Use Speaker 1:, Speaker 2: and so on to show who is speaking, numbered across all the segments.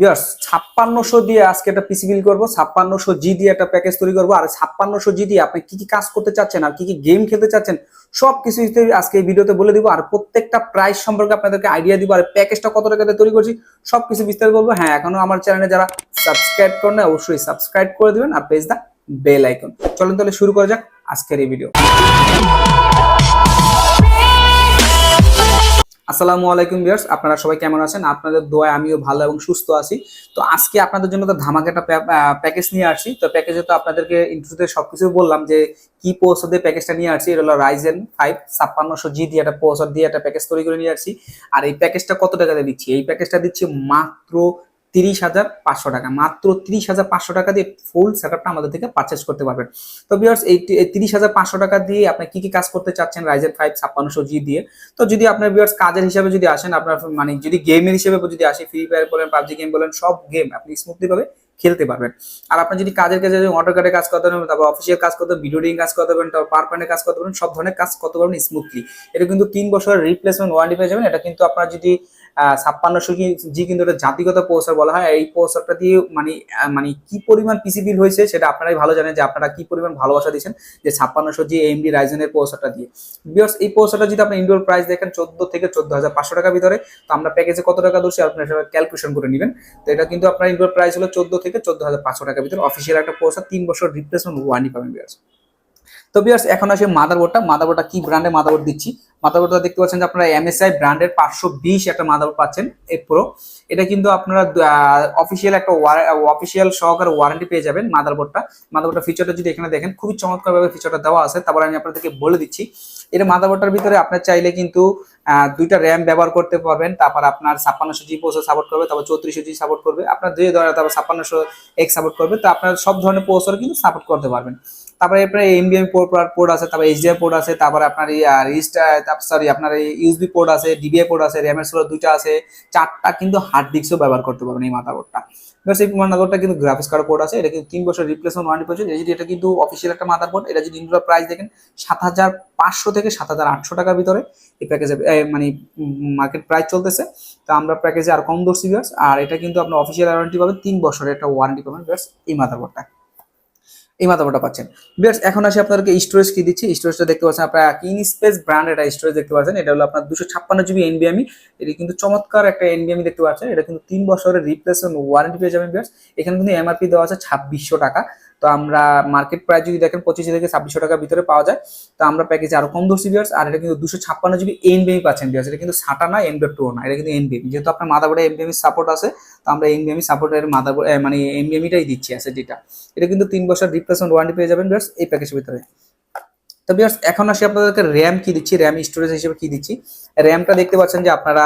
Speaker 1: বিয়ার্স ছাপ্পান্নশো দিয়ে আজকে একটা পিসি বিল করব, ছাপ্পান্নশো জি দিয়ে একটা প্যাকেজ তৈরি করব, আর ছাপ্পান্নশো জি দিয়ে আপনি কি কি কাজ করতে চাচ্ছেন, আর কি কি গেম খেলতে চাচ্ছেন সব কিছু আজকে এই ভিডিওতে বলে দিব, আর প্রত্যেকটা প্রাইস সম্পর্কে আপনাদেরকে আইডিয়া দিব, আর প্যাকেজটা কত টাকাতে তৈরি করছি সব কিছু বিস্তারিত বলব। হ্যাঁ এখনও আমার চ্যানেলে যারা সাবস্ক্রাইব করেন না অবশ্যই সাবস্ক্রাইব করে দিবেন, আর পেজ দা বেল আইকন চলুন তাহলে শুরু করা যাক আজকের এই ভিডিও আসসালামু আলাইকুম ভিউয়ার্স, আপনারা সবাই কেমন আছেন? আপনাদের দোয়ায় আমিও ভালো এবং সুস্থ আছি। তো আজকে আপনাদের জন্য তো ধামাকাটা প্যাকেজ নিয়ে আসছি। তো প্যাকেজে তো আপনাদেরকে ইন্ট্রোতে সবকিছু বললাম যে, কি পোস্ট দিয়ে প্যাকেজটা নিয়ে আসছি? এটা হলো রাইজেন ফাইভ ছাপ্পান্নশো জি দিয়ে একটা পোস্ট দিয়ে একটা প্যাকেজ তৈরি করে নিয়ে আসছি। আর এই প্যাকেজটা কত টাকাতে দিচ্ছি? এই প্যাকেজটা দিচ্ছি মাত্র তিরিশ হাজার পাঁচশো টাকা, মাত্র তিরিশ হাজার পাঁচশো টাকা দিয়ে ফুল সেটআপটা আমাদের থেকে পারচেস করতে পারবেন। তো বিয়ার্স এই তিরিশ হাজার পাঁচশো টাকা দিয়ে আপনি কি কি কাজ করতে চাচ্ছেন? রাইজের ফাইভ ছাপ্পান্নশো জি দিয়ে। তো যদি আপনার বিয়ার্স কাজের হিসাবে যদি আসেন, আপনার মানে যদি গেমের হিসেবে যদি আসে ফ্রি ফায়ার বলেন, পাবজি গেম বলেন, সব গেম আপনি স্মুথলি ভাবে খেলতে পারবেন। আর আপনি যদি কাজের কাজে অটো কার্ডে কাজ করতে পারবেন, তারপর অফিসিয়াল কাজ করতে ভিডিও এডিটিং কাজ করতে পারবেন, তারপর পাওয়ার কাজ করতে পারবেন, সব ধরনের কাজ করতে পারবেন স্মুথলি এটা কিন্তু তিন বছরের রিপ্লেসমেন্ট ওয়ারেন্টি পেয়ে যাবেন। এটা কিন্তু আপনার যদি ছাপ্পান্নশো জি কিন্তু এটা জাতিগত পোস্টার বলা হয়। এই পোস্টারটা দিয়ে মানে মানে কি পরিমাণ পিসি বিল হয়েছে সেটা আপনারাই ভালো জানেন যে আপনারা কি পরিমাণ ভালোবাসা দিচ্ছেন যে ছাপ্পান্নশো জি এম এমডি রাইজেনের পোস্টারটা দিয়ে। বিকজ এই পোস্টারটা যদি আপনি ইনডোর প্রাইস দেখেন চোদ্দ থেকে চোদ্দ হাজার পাঁচশো টাকার ভিতরে, তো আমরা প্যাকেজে কত টাকা দোষী আপনার সেটা ক্যালকুলেশন করে নেবেন। তো এটা কিন্তু আপনার ইনডোর প্রাইস হলো চোদ্দ থেকে চোদ্দ হাজার পাঁচশো টাকার ভিতরে অফিসিয়াল একটা পোস্টার তিন বছর রিপ্লেসমেন্ট ওয়ানি পাবেন বিয়ার্স তো বিয়ার্স এখন আসে মাদারবোর্ডটা মাদারবোর্ডটা কি ব্র্যান্ডের মাদারবোর্ড দিচ্ছি? মাদারবোর্ডটা দেখতে পাচ্ছেন যে আপনারা এমএসআই ব্র্যান্ডের পাঁচশো বিশ একটা মাদারবোর্ড পাচ্ছেন এই প্রো এটা কিন্তু আপনারা অফিসিয়াল একটা অফিসিয়াল সহকারে ওয়ারেন্টি পেয়ে যাবেন মাদারবোর্ডটা মাদারবোর্ডটা ফিচারটা যদি এখানে দেখেন, খুবই চমৎকারভাবে ফিচারটা দেওয়া আছে। তারপর আমি আপনাদেরকে বলে দিচ্ছি এটা মাদারবোর্ডটার ভিতরে আপনার চাইলে কিন্তু দুইটা র্যাম ব্যবহার করতে পারবেন। তারপর আপনার ছাপ্পান্নশো জি প্রসেসর সাপোর্ট করবে, তারপর চৌত্রিশশো জি সাপোর্ট করবে। আপনার দুই ধরনের, তারপর ছাপ্পান্নশো এক্স সাপোর্ট করবে। তো আপনার সব ধরনের প্রসেসর কিন্তু সাপোর্ট করতে পারবেন। তারপরে আপনার এমবিএম পোর্ট আছে, তারপর এইচডিআই পোর্ট আছে, তারপরে আপনার রেজিস্টার সরি আপনার ইউএসবি পোর্ট আছে ডিবিআই পোর্ট আছে র্যামের সোলার দুইটা আছে, চারটা কিন্তু হার্ড ডিস্কও ব্যবহার করতে পারবেন এই মাদারবোর্ডটা এবার সেই মাদারবোর্ডটা কিন্তু গ্রাফিক্স কার্ড পোর্ট আছে, এটা কিন্তু তিন বছর রিপ্লেসমেন্ট ওয়ারেন্টি পেয়েছে যদি এটা কিন্তু অফিসিয়াল একটা মাদারবোর্ড এটা যদি ইন্ডোর প্রাইস দেখেন, সাত হাজার পাঁচশো থেকে সাত হাজার আটশো টাকার ভিতরে এই প্যাকেজে মানে মার্কেট প্রাইস চলতেছে। তো আমরা প্যাকেজে আর কম দর্শি আর এটা কিন্তু আপনার অফিসিয়াল ওয়ারেন্টি পাবেন, তিন বছরের একটা ওয়ারেন্টি পাবেন এই মাদারবোর্ডটা এই মাথাবোর্ডটা পাচ্ছেন। বিয়ার্স, এখন আসি আপনাদেরকে স্টোরেজ কি দিচ্ছি। স্টোরেজটা দেখতে পাচ্ছেন আপনারা কিং স্পেস ব্র্যান্ড এটা স্টোরেজ দেখতে পাচ্ছেন। এটা হলো আপনার দুশো ছাপ্পান্ন জিবি এনবিএমি এটা কিন্তু চমৎকার একটা এনবিএমি দেখতে পাচ্ছেন। এটা কিন্তু তিন বছরের রিপ্লেসমেন্ট ওয়ারেন্টি পেয়ে যাবেন বিয়ার্স। এখানে কিন্তু এমআরপি দেওয়া আছে ছাব্বিশশো টাকা। তো আমরা মার্কেট প্রাইস যদি দেখেন পঁচিশ থেকে ছাব্বিশশো টাকার ভিতরে পাওয়া যায়। তো আমরা প্যাকেজে আরও কম দর্শি বিয়ার্স। আর এটা কিন্তু দুশো ছাপ্পান্ন জিবি এনবিএমি পাচ্ছেন বিয়ার্স। এটা কিন্তু সাটা না এনবিএম টু না। এটা কিন্তু এনবিএমি যেহেতু আপনার মাদাবোর্ডে এনবিএমি সাপোর্ট আছে, তো আমরা এনবিএমি সাপোর্টের মাদাবোর্ড মানে এনবিএমিটাই দিচ্ছি আছে যেটা এটা কিন্তু তিন বছর রিপ্লেসমেন্ট ওয়ারেন্টি পেয়ে যাবেন বিয়ার্স এই প্যাকেজের ভিতরে। তো বিয়ার্স এখন আসি আপনাদেরকে র্যাম কি দিচ্ছি র্যাম স্টোরেজ হিসেবে কি দিচ্ছি। র্যামটা দেখতে পাচ্ছেন যে আপনারা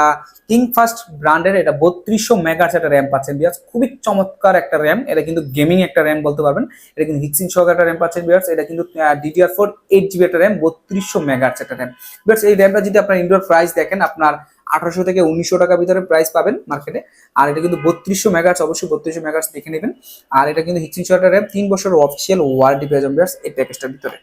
Speaker 1: কিং ফার্স্ট ব্র্যান্ডের এটা বত্রিশশো মেগাস একটা র্যাম পাচ্ছেন বিয়ার্স খুবই চমৎকার একটা র্যাম এটা কিন্তু গেমিং একটা র্যাম বলতে পারবেন। এটা কিন্তু হিক্সিং সহকার একটা র্যাম পাচ্ছেন বিয়ার্স এটা কিন্তু ডিডিআর ফোর এইট জিবি একটা র্যাম বত্রিশশো মেগাস একটা র্যাম বিয়ার্স এই র্যামটা যদি আপনার ইনডোর প্রাইস দেখেন, আপনার আঠারোশো থেকে উনিশশো টাকার ভিতরে প্রাইস পাবেন মার্কেটে আর এটা কিন্তু বত্রিশশো মেগাস অবশ্যই বত্রিশশো মেগাস দেখে নেবেন। আর এটা কিন্তু হিচিং সহকার র্যাম তিন বছর অফিসিয়াল ওয়ারেন্টি পেয়ে যাবেন এই প্যাকেজটার ভিতরে।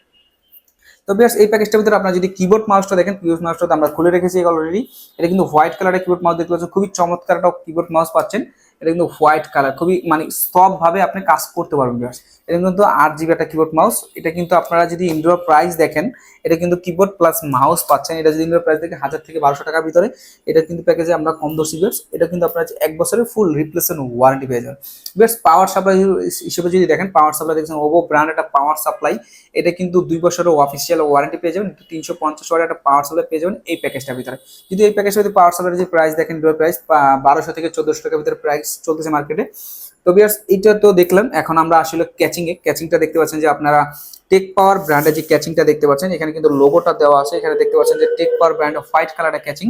Speaker 1: তো বিয়ার্স এই প্যাকেজটার ভিতরে আপনার যদি কিবোর্ড মাউসটা দেখেন কিবোর্ড মাউসটা আমরা খুলে রেখেছি অলরেডি এটা কিন্তু হোয়াইট কালারের কিবোর্ড মাউস দেখতে পাচ্ছেন। খুবই চমৎকার একটা কিবোর্ড মাউস পাচ্ছেন। এটা কিন্তু হোয়াইট কালার খুবই মানে সফট ভাবে আপনি কাজ করতে পারবেন বিয়ার্স এটা কিন্তু আট জিবি একটা কিবোর্ড মাউস এটা কিন্তু আপনারা যদি ইনডোর প্রাইস দেখেন, এটা কিন্তু কিবোর্ড প্লাস মাউস পাচ্ছেন। এটা যদি ইনডোর প্রাইস দেখে হাজার থেকে বারোশো টাকার ভিতরে, এটা কিন্তু প্যাকেজে আমরা কম দর্শি বিয়ার্স এটা কিন্তু আপনার এক বছরের ফুল রিপ্লেসমেন্ট ওয়ারেন্টি পেয়ে যাবেন। বিয়ার্স পাওয়ার সাপ্লাই হিসেবে যদি দেখেন পাওয়ার সাপ্লাই দেখছেন ওভো ব্র্যান্ড একটা পাওয়ার সাপ্লাই এটা কিন্তু দুই বছরের অফিসিয়াল ওয়ারেন্টি পেয়ে যাবেন। তিনশো পঞ্চাশ ওয়ারের একটা পাওয়ার সাপ্লাই পেয়ে যাবেন এই প্যাকেজটার ভিতরে। যদি এই প্যাকেজটা যদি পাওয়ার সাপ্লাই যে প্রাইস দেখেন ইনডোর প্রাইস বারোশো থেকে চোদ্দশো টাকার ভিতরে প্রাইস চলতেছে মার্কেটে তো বিয়ার্স, এটা তো দেখলাম, এখন আমরা আসলে ক্যাচিং এ। ক্যাচিংটা দেখতে পাচ্ছেন যে আপনারা টেক পাওয়ার ব্র্যান্ডের যে ক্যাচিংটা দেখতে পাচ্ছেন, এখানে কিন্তু লোগোটা দেওয়া আছে। এখানে দেখতে পাচ্ছেন যে টেক পাওয়ার ব্র্যান্ড হোয়াইট কালারের ক্যাচিং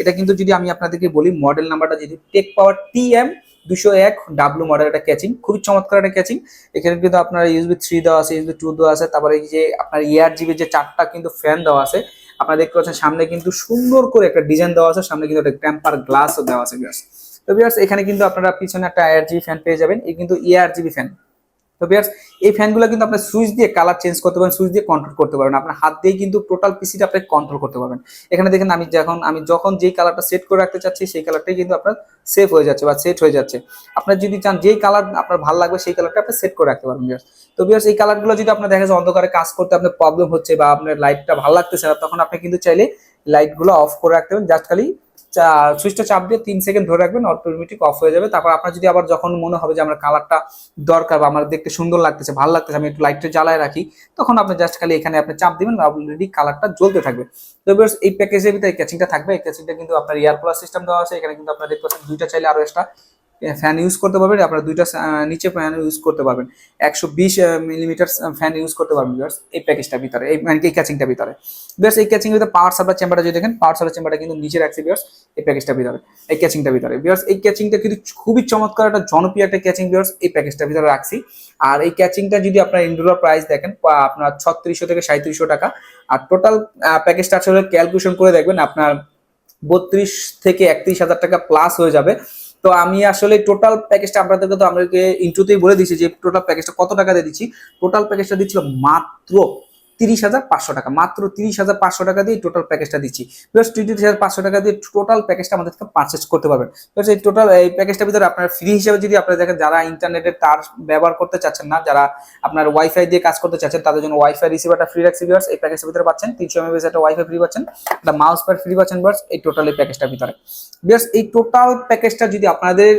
Speaker 1: এটা কিন্তু যদি আমি আপনাদেরকে বলি মডেল নাম্বারটা যদি টেক পাওয়ার টি এম দুশো এক ডাব্লু মডেল একটা ক্যাচিং খুবই চমৎকার একটা ক্যাচিং এখানে কিন্তু আপনার ইউজবি থ্রি দেওয়া আছে ইউজবি টু দেওয়া আছে, তারপরে এই যে আপনার ইয়ার জিবি যে চারটা কিন্তু ফ্যান দেওয়া আছে। আপনারা দেখতে পাচ্ছেন সামনে কিন্তু সুন্দর করে একটা ডিজাইন দেওয়া আছে, সামনে কিন্তু একটা টেম্পার গ্লাসও দেওয়া আছে তো বিয়ার্স এখানে কিন্তু আপনারা পিছনে একটা এয়ার জিবি ফ্যান পেয়ে যাবেন। এই কিন্তু এয়ার জিবি ফ্যান তো বিয়ার্স এই ফ্যানগুলো কিন্তু আপনার সুইচ দিয়ে কালার চেঞ্জ করতে পারেন সুইচ দিয়ে কন্ট্রোল করতে পারবেন। আপনার হাত দিয়ে কিন্তু টোটাল পিসিটা আপনি কন্ট্রোল করতে পারবেন। এখানে দেখেন, আমি যখন আমি যখন যেই কালারটা সেট করে রাখতে চাচ্ছি, সেই কালারটাই কিন্তু আপনার সেভ হয়ে যাচ্ছে বা সেট হয়ে যাচ্ছে। আপনার যদি চান, যেই কালার আপনার ভালো লাগবে, সেই কালারটা আপনি সেট করে রাখতে পারবেন বিয়ার্স তো বিয়ার্স এই কালারগুলো যদি আপনার দেখা যায়, অন্ধকারে কাজ করতে আপনার প্রবলেম হচ্ছে বা আপনার লাইটটা ভালো লাগতেছে না, তখন আপনি কিন্তু চাইলে লাইটগুলো অফ করে রাখতে পারেন। জাস্ট খালি সুইচটা চাপ দিয়ে তিন সেকেন্ড ধরে রাখবেন অটোমেটিক অফ হয়ে যাবে। তারপর আপনার যদি আবার যখন মনে হবে যে আমার কালারটা দরকার বা আমার দেখতে সুন্দর লাগতেছে, ভালো লাগতেছে, আমি একটু লাইটটা জ্বালায় রাখি, তখন আপনি জাস্ট খালি এখানে আপনি চাপ দিবেন অলরেডি কালারটা জ্বলতে থাকবে। তো এই প্যাকেজের ভিতরে ক্যাচিংটা থাকবে। এই ক্যাচিংটা কিন্তু আপনার এয়ার কুলার সিস্টেম দেওয়া আছে। এখানে কিন্তু আপনার দুইটা চাইলে আরও এক্সট্রা ফ্যান ইউজ করতে পারবেন আপনারা দুইটা নিচে ফ্যান ইউজ করতে পারবেন। একশো বিশ মিলিমিটার ফ্যান ইউজ করতে পারবেন viewers, এই প্যাকেজটার ভিতরে এই মানে এই ক্যাচিংটার ভিতরে। বেশ এই ক্যাচিং ভিতরে পাওয়ার সাপ্লাই চেম্বারটা যদি দেখেন পাওয়ার সাপ্লাই চেম্বারটা কিন্তু নিচে রাখছে বিয়ার্স এই প্যাকেজটার ভিতরে এই ক্যাচিংটার ভিতরে। বিয়ার্স এই ক্যাচিংটা কিন্তু খুবই চমৎকার একটা জনপ্রিয় একটা ক্যাচিং বিয়ার্স এই প্যাকেজটার ভিতরে রাখছি। আর এই ক্যাচিংটা যদি আপনার ইন্ডোর প্রাইস দেখেন আপনার ছত্রিশশো থেকে সাঁত্রিশশো টাকা। আর টোটাল প্যাকেজটা আসলে ক্যালকুলেশন করে দেখবেন আপনার বত্রিশ থেকে একত্রিশ হাজার টাকা প্লাস হয়ে যাবে। তো আমি আসলে টোটাল প্যাকেজটা আপনাদেরকে তো আমাদেরকে ইন্ট্রোতেই বলে দিয়েছি যে টোটাল প্যাকেজটা কত টাকা দিয়ে দিচ্ছি? টোটাল প্যাকেজটা দিচ্ছিল মাত্র তিরিশ হাজার পাঁচশো টাকা। মাত্র তিরিশ হাজার পাঁচশো টাকা দিয়ে টোটাল প্যাকেজটা দিচ্ছি। প্লাস তিরিশ হাজার পাঁচশো টাকা দিয়ে টোটাল প্যাকেজটা আমাদের থেকে পারচেস করতে পারবেন। প্লাস এই টোটাল এই প্যাকেজটার ভিতরে আপনার ফ্রি হিসেবে যদি আপনারা দেখেন, যারা ইন্টারনেটের তার ব্যবহার করতে চাচ্ছেন না, যারা আপনার ওয়াইফাই দিয়ে কাজ করতে চাচ্ছেন, তাদের জন্য ওয়াইফাই রিসিভারটা ফ্রি রাখছি ভিউয়ার্স এই প্যাকেজের ভিতরে পাচ্ছেন, তিনশো এমএস একটা ওয়াইফাই ফ্রি পাচ্ছেন, একটা মাউস প্যাড ফ্রি পাচ্ছেন ভিউয়ার্স এই টোটাল এই প্যাকেজটার ভিতরে। ভিউয়ার্স এই টোটাল প্যাকেজটা যদি আপনাদের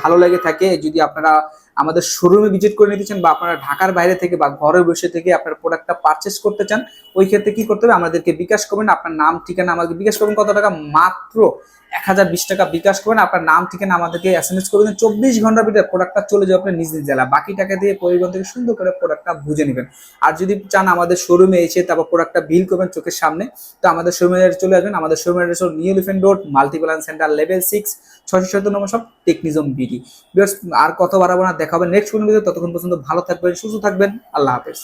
Speaker 1: ভালো লেগে থাকে, যদি আপনারা আমাদের শোরুমে ভিজিট করে নিতে চান বা আপনারা ঢাকার বাইরে থেকে বা ঘরে বসে থেকে আপনার প্রোডাক্টটা পারচেস করতে চান, ওই ক্ষেত্রে কি করতে হবে? আমাদেরকে বিকাশ করবেন। আপনার নাম, ঠিকানা আমাদেরকে বিকাশ করবেন। কত টাকা? মাত্র এক হাজার বিশ টাকা বিকাশ করবেন। আপনার নাম, ঠিকানা আমাদেরকে এস এম এস করবেন চব্বিশ ঘণ্টার ভিতরে প্রোডাক্টটা চলে যাবে আপনার নিজ নিজ জেলা। বাকি টাকা দিয়ে পরিবহন থেকে সুন্দর করে প্রোডাক্টটা বুঝে নেবেন। আর যদি চান আমাদের শোরুমে এসে তারপর প্রোডাক্টটা বিল করবেন চোখের সামনে, তো আমাদের শোরুমে চলে আসবেন। আমাদের শোরুমের new elephant road multiplan center level six ছয়শো সত্তর নম্বর সব টেকনিজম বিডি আর কত বাড়াবো না। দেখাবেন নেক্সট কোনো ভিডিও ততক্ষণ পর্যন্ত ভালো থাকবেন সুস্থ থাকবেন আল্লাহ হাফেজ।